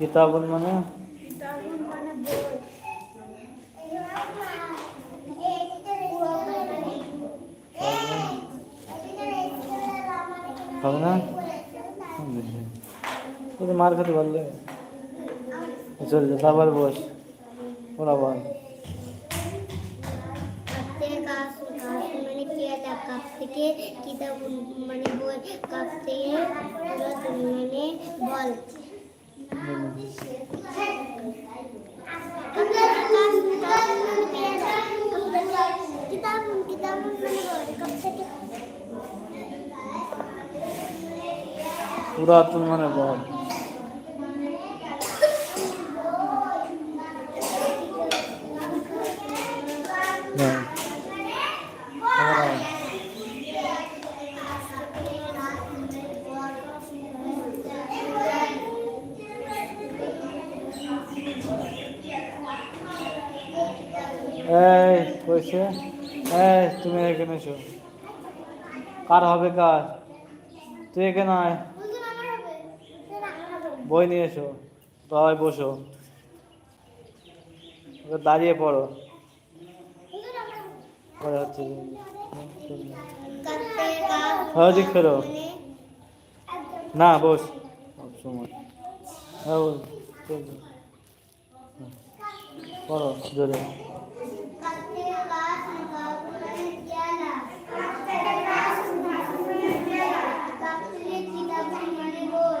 কিতাবুন মানে কিতাবুন মানে বই হবে না তুই মার খেতে পারলে চল যা আবার বস ওরা বল কাপ থেকে কাপ কাপ মানে পেয়ালা কাপ থেকে কিতাব মানে বই কাপ থেকে পুরাতন মানে বল Murat'ın bağlı. Evet. এই, কইছে? এই, তুমি এখানে এসো। কার হবে কার? তুই এখানে আয়। বই নিয়ে এসো। সবাই বসো। দাঁড়িয়ে পড়ো। হচ্ছে কাপ হ্যাঁ মানে না, বস। সময়। হ্যাঁ। পড়ো, জোরে কাপ থেকে কাপ কাপ মানে পেয়ালা কাপ থেকে কাপ মানে পেয়ালা কাপ থেকে কিতাব মানে বই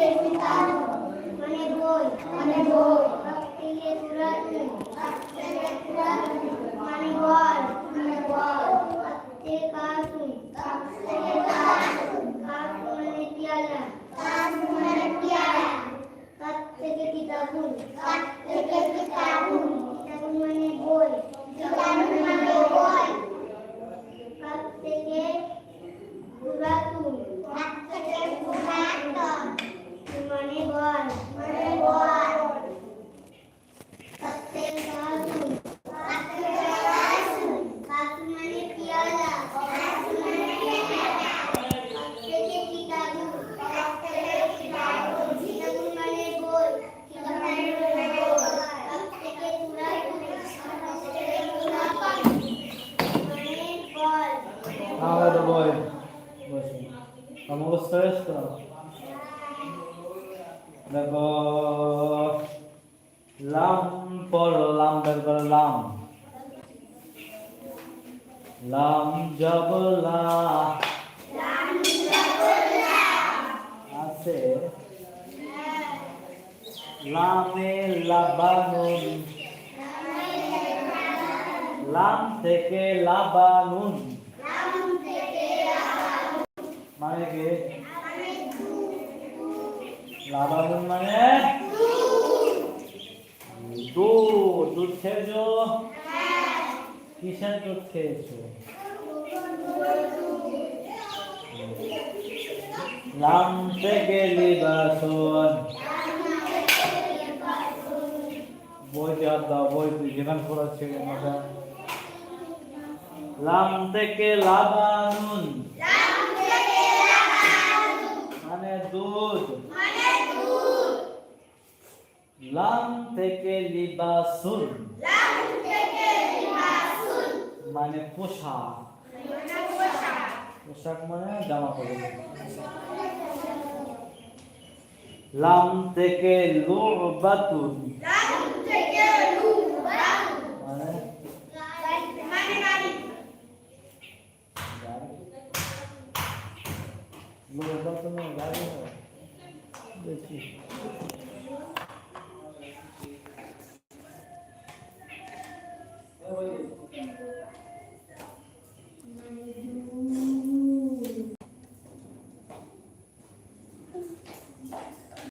acreditar মুখস্থ হয়েছ তো? দেখো, লাম পড়ো লাম, বের করো, লাম। লাম জবলা আছে। লামে লাবানুন। লাম থেকে লাবানুন। মানে কি লাবানুন মানে? দুধ। দুধ খেয়েছো? কিসের দুধ খেয়েছো? লাম দাও, বই তুই যেখানে পড়াচ্ছে লাম থেকে লাবানুন। মানে দুধ? লাম থেকে লিবাসুন। মানে পোশাক। পোশাক। মানে জামা কাপড় লাম থেকে লুবাতুন মানে লুবাতুন গাড়ি হয় দেখি